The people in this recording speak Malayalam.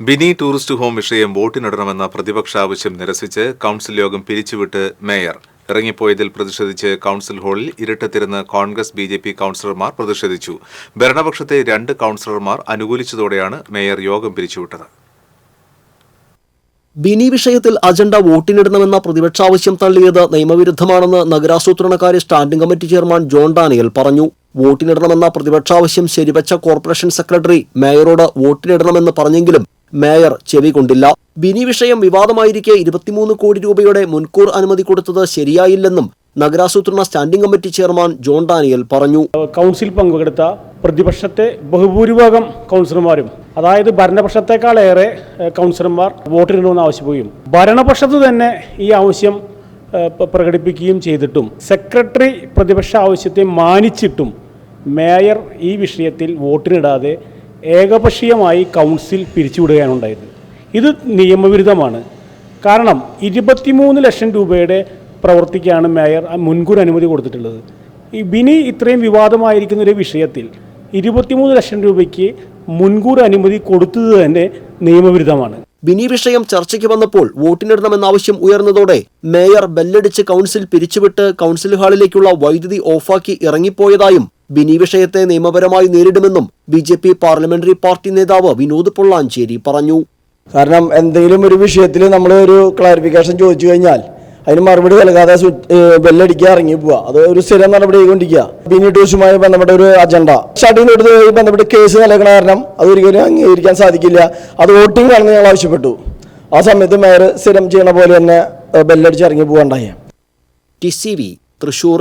ബിനി ടൂറിസ്റ്റ് ഹോം വിഷയം വോട്ടിനിടണമെന്ന പ്രതിപക്ഷ ആവശ്യം നിരസിച്ച് കൌൺസിൽ യോഗം പിരിച്ചുവിട്ട് മേയർ. ഇറങ്ങിപ്പോയതിൽ പ്രതിഷേധിച്ച് കൌൺസിൽ ഹാളിൽ ഇരട്ടത്തിരുന്ന് കോൺഗ്രസ് ബി ജെ പി കൌൺസിലർമാർ പ്രതിഷേധിച്ചു. ഭരണപക്ഷത്തെ രണ്ട് കൌൺസിലർമാർ അനുകൂലിച്ചതോടെയാണ് മേയർ യോഗം പിരിച്ചുവിട്ടത്. ബിനി വിഷയത്തിൽ അജണ്ട വോട്ടിനിടണമെന്ന പ്രതിപക്ഷാവശ്യം തള്ളിയത് നിയമവിരുദ്ധമാണെന്ന് നഗരാസൂത്രണകാര്യ standing committee chairman John Daniel പറഞ്ഞു. വോട്ടിനിടണമെന്ന പ്രതിപക്ഷാവശ്യം ശരിവച്ച കോർപ്പറേഷൻ സെക്രട്ടറി മേയറോട് വോട്ടിനിടണമെന്ന് പറഞ്ഞെങ്കിലും മേയർ ചെവി കൊണ്ടില്ല. ബിനി വിഷയം വിവാദമായിരിക്കെ ഇരുപത്തിമൂന്ന് കോടി രൂപയുടെ മുൻകൂർ അനുമതി കൊടുത്തത് ശരിയായില്ലെന്നും നഗരാസൂത്രണ standing committee chairman John Daniel പറഞ്ഞു. കൗൺസിൽ പങ്കെടുത്ത പ്രതിപക്ഷത്തെ ബഹുഭൂരിഭാഗം കൗൺസിലർമാരും അതായത് ഭരണപക്ഷത്തെക്കാളേറെ കൗൺസിലർമാർ വോട്ടിടണമെന്ന് ആവശ്യപ്പെടുകയും ഭരണപക്ഷത്ത് തന്നെ ഈ ആവശ്യം പ്രകടിപ്പിക്കുകയും ചെയ്തിട്ടും സെക്രട്ടറി പ്രതിപക്ഷ ആവശ്യത്തെ മാനിച്ചിട്ടും മേയർ ഈ വിഷയത്തിൽ വോട്ടിനിടാതെ ഏകപക്ഷീയമായി കൗൺസിൽ പിരിച്ചുവിടുകയാണ് ഉണ്ടായത്. ഇത് നിയമവിരുദ്ധമാണ്. കാരണം ഇരുപത്തിമൂന്ന് ലക്ഷം രൂപയുടെ പ്രവൃത്തിക്കാണ് മേയർ മുൻകൂർ അനുമതി കൊടുത്തിട്ടുള്ളത്. ഈ ബിനി ഇത്രയും വിവാദമായിരിക്കുന്ന ഒരു വിഷയത്തിൽ ഇരുപത്തിമൂന്ന് ലക്ഷം രൂപയ്ക്ക് മുൻകൂർ അനുമതി കൊടുത്തത് തന്നെ നിയമവിരുദ്ധമാണ്. ബിനി വിഷയം ചർച്ചയ്ക്ക് വന്നപ്പോൾ വോട്ടിനിടണമെന്ന ആവശ്യം ഉയർന്നതോടെ മേയർ ബെല്ലടിച്ച് കൗൺസിൽ പിരിച്ചുവിട്ട് കൗൺസിൽ ഹാളിലേക്കുള്ള വൈദ്യുതി ഓഫാക്കി ഇറങ്ങിപ്പോയതായും ബിനി വിഷയത്തെ നിയമപരമായി നേരിടുമെന്നും B J P parliamentary party നേതാവ് വിനോദ് പൊള്ളാഞ്ചേരി പറഞ്ഞു. കാരണം എന്തെങ്കിലും ഒരു വിഷയത്തിൽ നമ്മൾ ഒരു ക്ലാരിഫിക്കേഷൻ ചോദിച്ചു കഴിഞ്ഞാൽ അതിന് മറുപടി നൽകാതെ ബെല്ലടിക്കുക ഇറങ്ങി പോവുക. അത് ഒരു സ്ഥിരം നടപടി ആയിക്കൊണ്ടിരിക്കുക. ബിനി ടൂസുമായി ബന്ധപ്പെട്ട ഒരു അജണ്ട ഷട്ടിനടുത്ത് ബന്ധപ്പെട്ട് കേസ് നൽകണ കാരണം അത് ഒരിക്കലും അംഗീകരിക്കാൻ സാധിക്കില്ല. അത് വോട്ടിംഗ് ആണെന്ന് ഞങ്ങൾ ആവശ്യപ്പെട്ടു. ആ സമയത്ത് മേയർ സ്ഥിരം ചെയ്യണ പോലെ തന്നെ ബെല്ലടിച്ച് ഇറങ്ങി പോകണ്ടായി ടി സി വി തൃശൂർ.